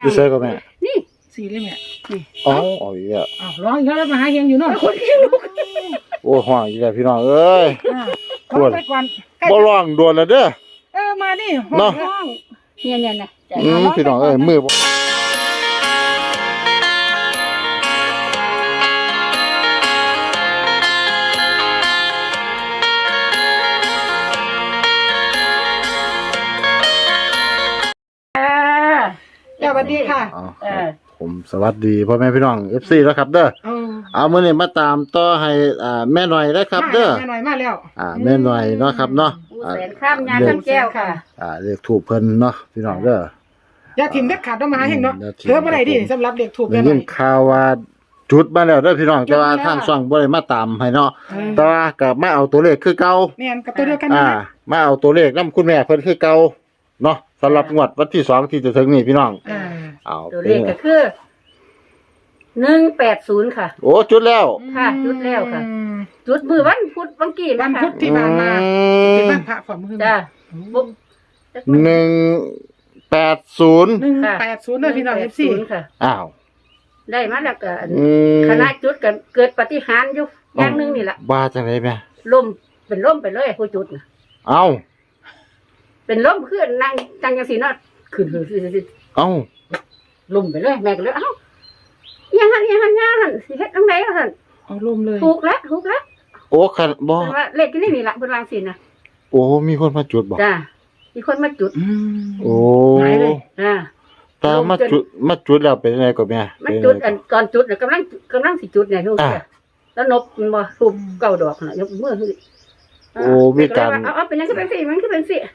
อยู่ใส่ก็แม่นี่สี่เลยแม่อ๋อเอาอีกแล้วอ้าวร้องอีกแล้วแล้วมาหาเฮงอยู่เนาะคนเลี้ยงลูกโอ้ห้องอีกแล้วพี่น้องเอ้ย อ่าร้องไปก่อนใกล้บ่ร้องโดนแล้วเด้อ เออมานี่เนาะห้องเนี่ยเนี่ยนะใจอืมพี่น้องเอ้ยมือบ่ วัสดีค่ะเอาเออผมสวัสดีพ่อแม่พี่น้อง FC แล้วครับเด้อเออเอามื้อนี้มาตามต่อให้อ่าแม่หน่อยนะครับ เด้อมาหน่อยมาแล้ว อ่าแม่หน่อยเนาะครับเนาะผู้อ่าแสนข้ามยาข้ามแก้วค่ะ อ่าเรียกถูกเพิ่นเนาะพี่น้องเด้อ อย่าถิ่มเด็ดขาดต้องมาหาเฮงเนาะอย่าถิ่ม เหลือบ่ได้ดิสำหรับเด็กถูกได้แน่หยิน่อนย ข่าวว่าจุดมาแล้วเด้อพี่น้องแต่ว่าจุดมาแล้ว ทางช่องบ่ได้มาตามให้เนาะเออแต่ว่าก็มาเอาตัวเลขคือเก่าแม่นกับตัวเดียวกันอ่านะมาเอาตัวเลขนํคุณแม่เพิ่นคือเก่า เนาะสำหรับงวดวันที่สองที่จะถึงนี่พี่น้อง อ่าเอาตัวเลขก็คือหนึ่งแปดศูนย์ค่ะ โอ้จุดแล้วค่ะจุดแล้วค่ะ อืมจุดมือวันพุธวันกี้วันะนคะพุธที่ผ่านมาอืเป็นมวันพระฝ่ามือจ้าบุ๊กหนึ่งแปดศูนย์หนึ่งแปดศูนย์เลยพี่น้องเอฟซี180ค่ะ อ้าวได้มาแล้วก็อืมคณะจุดกันเกิดปฏิหารย์อยู่อย่างหนึงนี่แหละว่าจังไรแม่ล่มเป็นล่มไปเลยผู้จุดนะเอ้า เป็นล่มขึ้นนั่งจังจังสีเนาะขึ้นขึ้นขึ้นขึ้นเอ้าล่มไปเลยแม่ก็เลยเอ้ายังหันยังหันยังหันสิเฮ็ดจังได๋หั่นเอาลมเลยถูกแล้วถูกแล้วโอ้คันบ่เพิ่นว่าเลขที่นี่นี่ล่ะเพิ่นวางสินะโอ้มีคนมาจุดบ่จ้ามีคนมาจุดอืมโอ้หายเลยอ่าแต่มาจุดมาจุดแล้วเป็นยังไงก็แม่มันเป็นจุดยังไงอันก่อนจุดน่ะกำลังกำลังสิจุดเนี่ยลูกอ่าเสียแล้วนบมันบ่ทูบเก้าดอกน่ะยกมือขึ้นโอ้มีการแก็เลยว่เอาเอาเป็นยังคือเป็นสิมันคือเป็นสิลม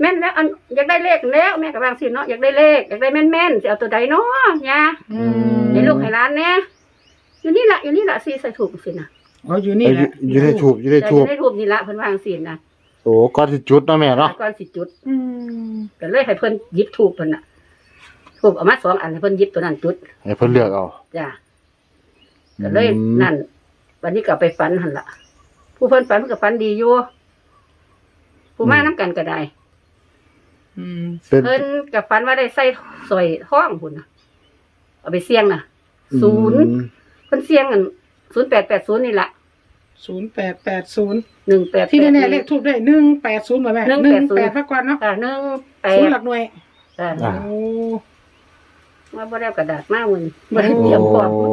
แม่นแล้วอันอยากได้เลขแล้วแม่ก็วางสิเนาะอยากได้เลขอยากได้แม่นๆสิเอาตัวใดเนาะยาอืมให้ลูกให้หลานแน่อยู่นี่ล่ะอยู่นี่ล่ะสิใส่ถูกสินะเอาอยู่นี่เอ้ยแหละอยู่ในทูบอยู่ในแต่อทูบยู่ในทูบนี่ล่ะเพิ่นวางสินะโอ้ก่อนสิจุดเนาะแม่เนาะก่อนสิจุด อืมก็เลยให้เพิ่นหยิบทูบเพิ่นน่ะทูบเอามาสองอันให้เพิ่นหยิบตัวนั้นจุดให้เพิ่นเลือกเอาจ้ะก็เลยอืมนั่น วันนี้ก็ไปฝันหั่นล่ะผู้เพิ่นฝันเพิ่นก็ฝันดีอยู่ ผู้มานํกันก็ได้ อืมเป็น เพิ่นก็ฝันว่าได้ใส่สร้อยทองพุ่นน่ะเอาไปเสี่ยงน่ะศูนย์อืมเพิ่นเสี่ยงกัน0880นี่ล่ะศูนย์แปดแปดศูนย์18ที่แน่ๆเลขถูกได้หนึ่งแปดศูนย์มาแม่หนึ่งหนึ่งแปแปดดศูนย์มาก่อนเนาะอ่า1ศูนย์หลั8กหน่วยอ่าอ่า โอ้ มาบ่ได้เอากระดาษมามื้อนี้บ่ได้เตรียมพร้อมโอ้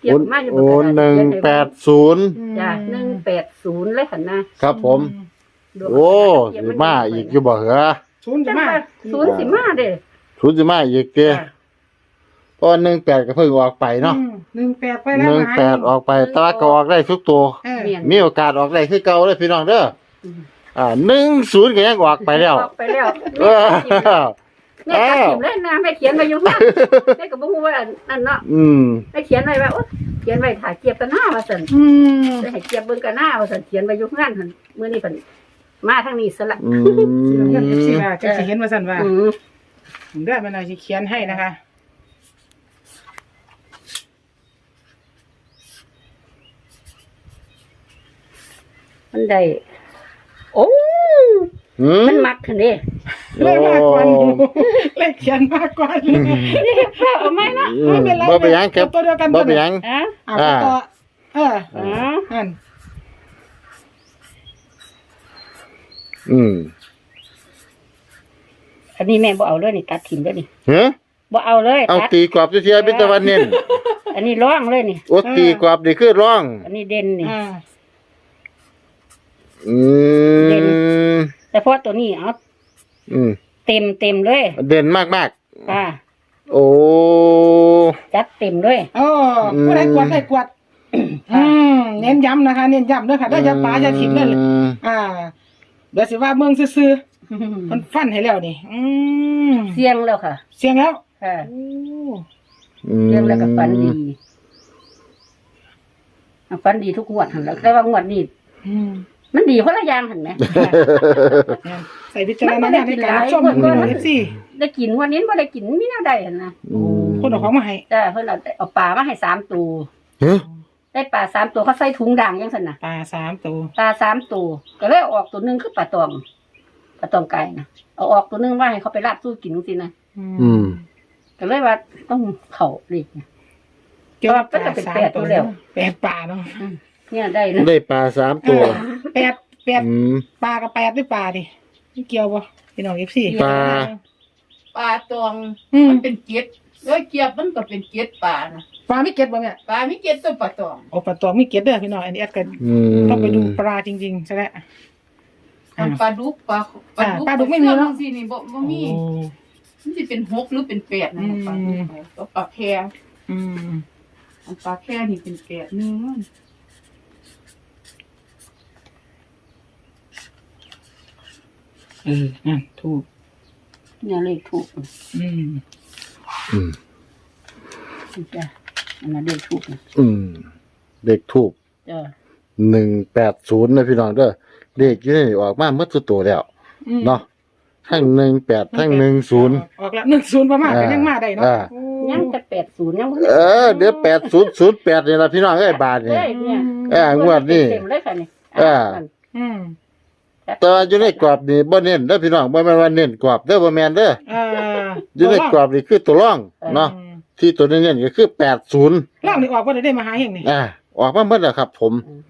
เตรียมมาอยู่บโอ้นกระดาษหนึ่งเขียให้แปดศูนย์จ้ะ180เลยหั่นนะครับผมดวง โอ้เขียนสินมาอีกอยู่บ่เหรอศูนย์จะจังมาว่าศูนย์สิมาเด้ศูนย์สิมาอีกเด้เพราะหนึ่งแปดก็เพิ่งออกไปเนาะอืมหนึ่งแปดไปแล้วหนึ่งแปดออกไปแตว่าก็ออกได้ทุกตัว เออเมียนมีโอกาสออกได้คือเก่าเลยพี่น้องเด้ออมอ่าหนึ่งศูนย์ก็ยังออกไปแล้ว ออกไปแล้วเออ แม่ตัดสินเลยนะแม่เขียนไว้อยู่ว่าแม่ก็บ่ฮู้ว่านั่นเนาะอืม แม่เขียนไว้ว่าโอ๊ยเขียนไว้ถ่ายเกียบกันหน้าว่าซั่นอืม ได้ให้เกียบเบิ่งกันหน้าว่าซั่นเขียนไว้อยู่งานหั่นมื้อนี้เพิ่น มาทางนี้ซะละ อืเอฟซีมว่าจะสิเห็นมาสั่นว่าอืมผมได้มันอะไรสิเขียนให้นะคะมันได้ โอ้อืมมันมักคั่นเด้เลขมากกว่าอยู่เลขเขียนมากกว่าอยู่นี่เอาไหมนะอืมไม่เป็นไรบ่ไปนหยังครับตัวเดียวกันบ่ไปนหยังอะอ่าต่อเอออ๋อ นั่น อืมอันนี้แม่บ่เอาเลยนี่ตัดทิ้งเลยนี่เฮ้ยบ่เอาเลยเอาตัดตีกรอบเทียๆเป็นตะวันเน้นอันนี้ร้องเลยนี่ โอ้ตีกรอบนี่คือร้อง อันนี้เด่นนี่ อ่าอืเด่น มแต่พอตัวนี้เอาอืมเต็มเต็มเลยเด่นมากอ่าๆ โอ้ จัดเต็มเลย โอ้ผู้ใดกวดได้กวด อืมเน้นย้ำนะคะ เน้นย้ำด้วยค่ะได้อยาปลาอย่าถิ่มเลย อืม อ่า เดี๋ยวสิว่าเมืองซื่อๆมันฟันให้แล้วนี่ อืมเสียงแล้วค่ะเสียงแล้วค่ะโอ้อืมเสียงแล้วก็ฝันดีอะฝันดีทุกงวดหันแหล้วแต่ว่างวดนี้อืมมันดีคนละอย่างหันไหม ใส่พิจารณญาณในการชมมันก็ได้กินหลายเอฟซีได้กินวันนี้ว่าได้กินไม่น่าได้หันนะอืมคนเอาของมาให้แต่เพิ่นเอาเอาปลามาให้สามตัวเฮ้ย ได้ปลาสามตัวเขาใส่ถุงด่างยังสันนะปลาสามตัวปลาสามตัวก็เลยเอาออกตัวหนึงคือปลาตองปลาตองไก่นะเอาออกตัวหนึงว่าให้เขาไปราดสู้กินสินะอืม ก็เลยว่าต้องเข้าเลขเนี่ยเกี่ยวกับก็จะเป็นแปดอยู่แล้วแปดป่าเนาะเนี่ยได้นะได้ปลาสามตัว แปดแปดอืม ปลากับแปดด้วยปลาดิไม่เกี่ยวบ่พี่น้องเอฟซีปลา ปลาตวงอืมมันเป็นเกล็ด แล้วเกียบมันก็เป็นเกล็ดปลานะปลาไม่เก็ตบ่แม่ปลาไม่เกล็ดตัวปลาตวงโอ้ปลาตองมีเก็ตเด้อพี่น้องอันนี้แอดกันอืมต้องไปดูปลาจริงๆใช่ไหมอันปลาดุกปลาอ่าปลาดุกไม่มีเนอะสินี่บ่บ่มีโอ้ มันสิเป็นหกหรือเป็นแปดนะอืม ปลาดุกตัวปลาแพรอืมอันปลาแพรนี่เป็นแปดหนึงมันเออนั่นถูกเนี่ยเลขถูกอืม อืมจ้ะอันนั้นเลขถูกนะอืมเด็กทูบจ้ะหนึ่งแปดศูนย์นะพี่น้องเด้อเลขอยู่นี่ออกมาเมื่อตัวแล้วอืมเนาะทั้งหนึ่งแปดทั้งหนึ่งศูนย์ ออกแล้วหนึ่งศูนย์ประมาณก็อ่ายังมาได้เนาะอ่า โอ้ยังจะแปดศูนย์ยังบ่เออเดี๋ยวแปดศูนย์ศูนย์แปดนี่ละพี่น้องเอ้ยบาทนี่เอ้ยเนี่ยเอองวดนี่เต็มเลยค่ะนี่เอออืม แต่ว่าอยู่ในกรอบนี่บ่เน้นเด้อพี่น้องบ่แม่นว่าเน้นกรอบเด้อบ่แม่นเด้อเอออยู่ในกรอบนี่คือตัวร่องเนาะอืมที่ตัวเน้นๆก็คือ80ล่างนี่ออกว่าได้มาหาเฮงนี่อ่าออกมาหมดแล้วครับผมอืม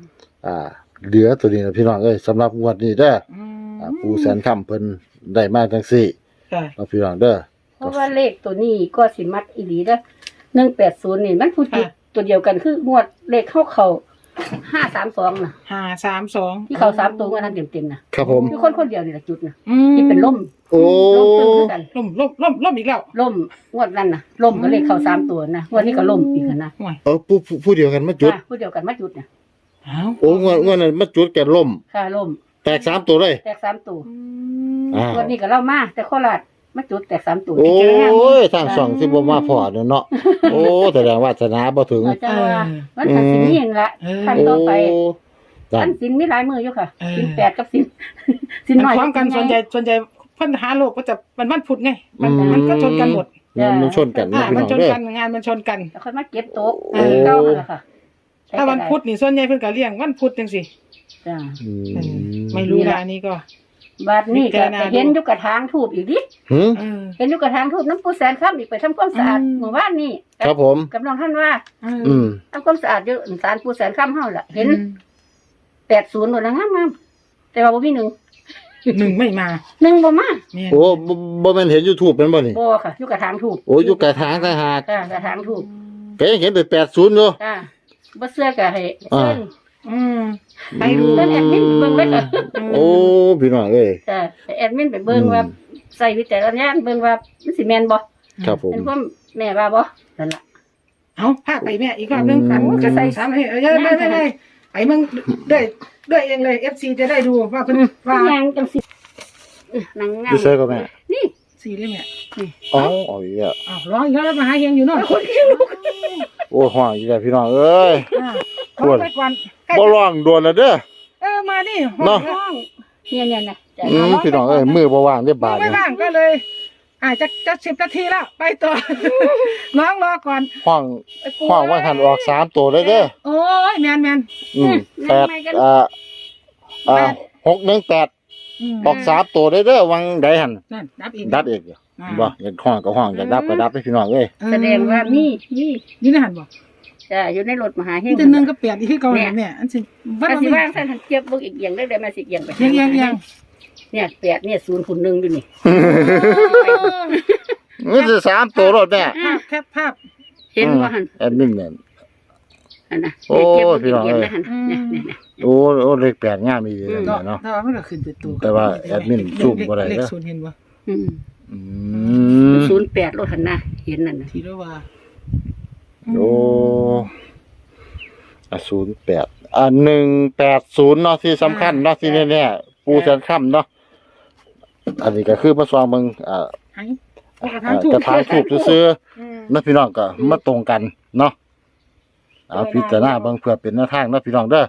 อ่า เหลือตัวนี้นะพี่น้องเอ้ยสำหรับงวดนี้เด้ออืมอ่าปูแสนคำเพิ่นได้มาจังซี่ค่ะเนาะพี่น้องเด้อเพราะว่าเลขตัวนี้ก็สิมัดอีหลีเด้อหนึ่งแปดศูนย์นี่มันพูดจุดตัวเดียวกันคืองวดเลขเข้าเขา ห้าสามสองน่ะห้าสามสองที่เขาสามตัวกันนั้นเต็มๆนะครับผม คือคนคนเดียวนี่แหละจุดนะอืมที่เป็นล่มโอ้ล่มตึ้งคือกันล่มล่มล่มล่มอีกแล้วล่มงวดนั้นนะล่มก็เลขเข้าสามตัวนะงวดนี้ก็ล่มอีกนะห่วยเออผู้ผู้ผู้เดียวกันมาจุด ค่ะผู้เดียวกันมาจุดเนี่ยอ้าวโอ้งวดงวดนั้นมาจุดแกล่ม ค่ะล่มแตกสามตัวเลย แตกสามตัวอ่า งวดนี้ก็เล่ามาแต่โคราช มาจุดแตกสามตัวโอ้ยทางสองสิบ่มาพอเด้อเนาะโอ้แสดงว่าชนะบ่ถึงอาจารย์ว่ามันทันสินนี่เองละขั้นโอ้ต่อไปนั่ขั้นนสินมีหลายมืออยู่ค่ะสินแปดกับสินสินมันน้อยพร้อมกันส่วนใหญ่ส่วนใหญ่ปัญหาโลกก็จะมันวันพุธไง มันอืม มันก็ชนกันหมดมันมันชนกันอ่านะพี่มันน้องชนเด้อ กันงานมันชนกัน แล้วค่อยมาเก็บโต๊ะโอ้ เก้าหั่นล่ะค่ะถ้าวันพุธนี่ส่วนใหญ่เพิ่นก็เลี้ยงวันพุธจังสิจ้า อืเออมไม่รู้ละอันนี้ก็ บาดนี้พิก็จารณาดูเห็นอยู่กระถางทูบอีกดิหืมเออเห็นอยู่กระถางทูบน้ำปูแสนครับอีกไปทำความสะอาดอืม หมู่บ้านนี่ครับผม กับน้องท่านว่าเอออืมทำความสะอาดอยู่สารปูแสนข้ามเฮาล่ะ เห็นแปดศูนย์หมดแล้วงามๆแต่ว่าบ่มีหนึ่งหนึ่งไม่มาหนึ่งบ่มาเนี่ยโอ้บ่บ่แม่นเห็น YouTube แม่นบ่นี่ บ่ค่ะอยู่กระถางทูบโอ้อยู่กระถางทหารจ้ากระถางทูบก็ยังเห็นเป็น80อยู่จ้าบ่เสื้อก็ให้อ่าเส้น อืมไปดูเพิ่นแอดมินเบิ่งไว้ค่ะโอ้พี่น้องเอ้ยจ้าให้แอดมินไปเบิ่งว่าใส่วิจารณญาณเบิ่งว่ามันสิแม่นบ่ครับผมเป็นความแม่ว่าบ่นั่นล่ะเอาพาไปแม่อีกรอบนึงอืมอันจะใส่สามให้เอ้ยได้ได้ได้ไอ้มึงได้ได้เองเลย FC จะได้ดูว่าเพิ่นว่ายังจังสินางงาอยู่มเซ่ก็แม่นี่สี่เลยแม่อ๋อเอาอีกแล้วอ้าวร้องอีกแล้วแล้วมาหาเฮงอยู่เนาะโอ้ห้องอีกแล้วพี่น้องเอ้ย อ่าร้องไปก่อนใกล้บ่จะร้องโดนแล้วเด้อ เออมานี่เนาะ ห้องเนี่ยเนี่ยนะจ้ะอืมพี่น้องเอ้ยมือบ่ว่างได้บาดไม่นี่ว่างก็เลยอาจจะจะสิบนาทีแล้วไปต่อ น้องรอก่อนห้องห้องว่าหันออกสามตัวเลยเด้อโอ้ยแมนแมนอืมแปดอ่าอ่าหกหนึ่งแปดอืมออกสามตัวเลยเด้อวังใดหันนั่นนับอีกดับเอกอยู่บ่อยากห้องก็ห้องอยากดับก็ดับให้พี่น้องเอ้ย แสดงว่ามีมีนี่นะหันบอก จ้ะอยู่ในรถมหาเฮนี่งแต่หนึ่งก็เปลี่ยนที่เก่าเนี่ยเนี่ยอันสิว่าว่าสิมันว่างท่านหันเทียบเบิ่งอีกอย่างได้ได้มาสิเอียงไปยังยังยังเนี่ยแปดเนี่ยศูนย์คูณหนึ่งอยู่นี่นี่สิสามตัวรถแม่ภาพแคปภาพเห็นว่าหันแอดมินเนี่ยอันน่ะโอ้เทียบเบิ่งพี่น้องอีกอย่างเอ้ยได้หันเนี่ยเนี่ยเนี่ยโอ้โอ้เลขแปดงามอีเลยเนาะเนาะแต่ว่ามันก็ขึ้นเป็นตัวแต่ว่าแอดมินซูมบ่ได้เลเด้ขอศูนย์เห็นบ่อืมอืมศูนย์แปดรถหันหน้าเห็นนั่นน่ะทีละว่า โอ้อะศูนย์แปดอะหนึ่งแปดศูนย์เนาะที่สำคัญเนาะที่แน่ๆปูจันค่ำเนาะอันนี้ก็คือมาซองเบิ่งอ่าหังเอากระอ่าถางถูกกระถางถูกซื้ออืมๆนะพี่น้องก็มาตรงกันเนาะเอาพิจารณาเบิ่งเพื่อเป็นแนวทางเนาะพี่น้องเด้อ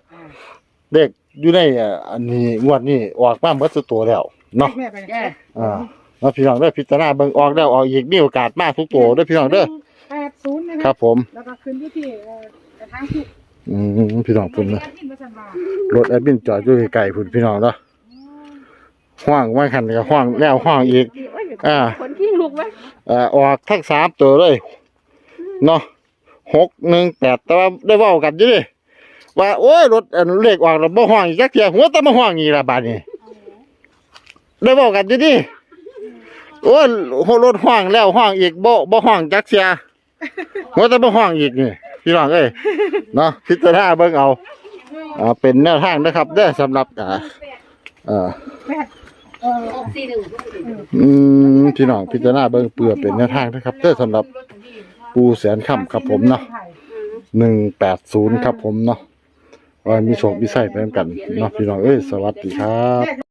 เด็กอยู่ในอ่าอันนี้งวดนี้ออกมาเบิดสุดตัวแล้วเนาะแม่ไปจ้ะอ่าเนาะพี่น้องเด้อพิจารณาเบิ่งออกแล้วออกอีกมีโอกาสมากทุกตัวเด้อพี่น้องเด้อ แปดศูนย์นะคครัรับบผม แล้วก็ขึ้นอยู่ที่เอ่อกระถางถูกอืมพี่น้องพุ่นนะแอดมินประจำบารถแอดมินจอดอยู่ไกลๆพุ่นพี่น้องเนาะห้างว่าคันก็ห้างแล้วห้างอีกอ่าคนกิ้งลูกไว้เอ่อออกทั้งสามตัวเลยเนาะหกหนึ่งแปดแต่ว่าได้เว้ากันอยู่ดิว่า โอ้ยรถอันเลขออกแล้วบ่ห้องอีกจักเที่ยหัวแต่มาห้องอีกละบาดนี้ได้เว้ากันอยู่ดิโอ้ยรถห้องแล้วห้องอีกบ่บ่ห้องจักเที่ย หัวแต่บ่ห้องอีกนี่พี่น้องเอ้ยเนาะพิจารณาเบิ่งเอาอ่าเป็นแนวทางนะครับเด้อสำหรับอ่าเอ่อหกสี่หนึ่งอืมพี่น้องพิจารณาเบิ่งเปลือเป็นแนวทางนะครับเด้อสำหรับปูแสนค่ำครับผมเนาะหนึ่งแปดศูนย์ครับผมเนาะว่ามีโชคมีไส้ไปนำกันเนาะพี่น้องเอ้ยสวัสดีครับ